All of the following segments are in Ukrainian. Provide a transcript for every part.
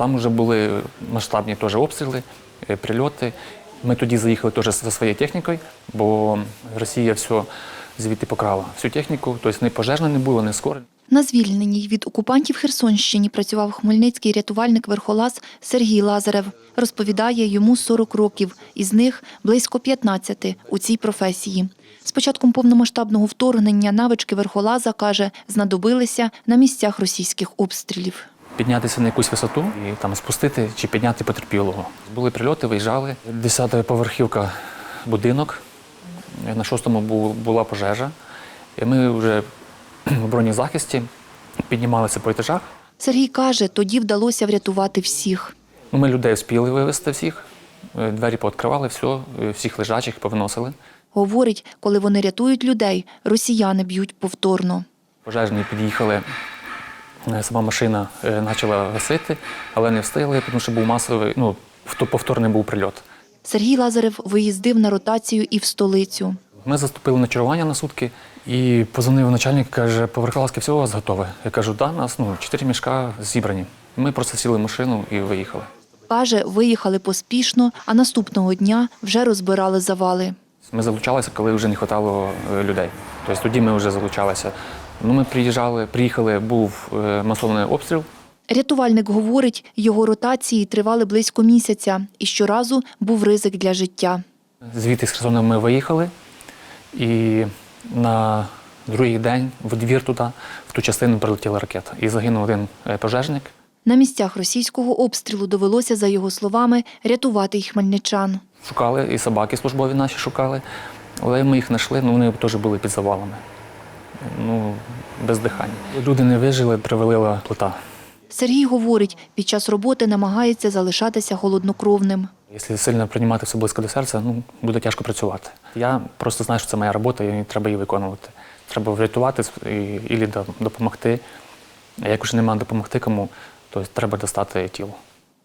Там вже були масштабні теж обстріли, е, прильоти. Ми тоді заїхали теж за своєю технікою, бо Росія все звідти покрала. Всю техніку, тобто ні пожежна не було, ні скоро. На звільненій від окупантів Херсонщині працював хмельницький рятувальник верхолаз Сергій Лазарев. Розповідає, йому 40 років, із них близько 15 у цій професії. З початком повномасштабного вторгнення навички верхолаза, каже, знадобилися на місцях російських обстрілів. Піднятися на якусь висоту і там спустити чи підняти потерпілого. Були прильоти, виїжджали. Десята поверхівка будинок. На шостому була пожежа. І ми вже в бронезахисті піднімалися по етажах. Сергій каже, тоді вдалося врятувати всіх. Ну, Ми людей встигли вивезти всіх, е, двері пооткривали, все, е, всіх лежачих повиносили. Говорить, коли вони рятують людей, росіяни б'ють повторно. Пожежні під'їхали, сама машина е, почала гасити, але не встигли, тому що був масовий, ну, повторний був прильот. Сергій Лазарев виїздив на ротацію і в столицю. Ми заступили на чергування на сутки і позвонив начальник, каже, поверхаласки, все у вас готове. Я кажу, да, нас ну, чотири мішка зібрані. Ми просто сіли в машину і виїхали. Каже, виїхали поспішно, а наступного дня вже розбирали завали. Ми залучалися, коли вже не вистачало е, людей. Тобто тоді ми вже залучалися. Ну, ми приїжджали, приїхали, був е, масований обстріл. Рятувальник говорить, його ротації тривали близько місяця, і щоразу був ризик для життя. Звідти з Херсона ми виїхали, і на другий день в двір туди, в ту частину прилетіла ракета. І загинув один е, пожежник. На місцях російського обстрілу довелося, за його словами, рятувати й хмельничан. Шукали, і собаки службові наші шукали, але ми їх знайшли, ну вони теж були під завалами. Ну, без дихання. Люди не вижили, привалила плита. Сергій говорить, під час роботи намагається залишатися холоднокровним. Якщо сильно приймати все близько до серця, ну буде тяжко працювати. Я просто знаю, що це моя робота, і треба її виконувати. Треба врятувати і, і допомогти. А як вже немає допомогти кому, то треба достати тіло.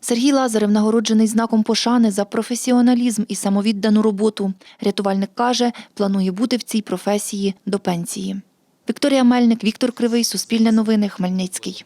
Сергій Лазарев нагороджений знаком пошани за професіоналізм і самовіддану роботу. Рятувальник каже, планує бути в цій професії до пенсії. Вікторія Мельник, Віктор Кривий, Суспільне новини, Хмельницький.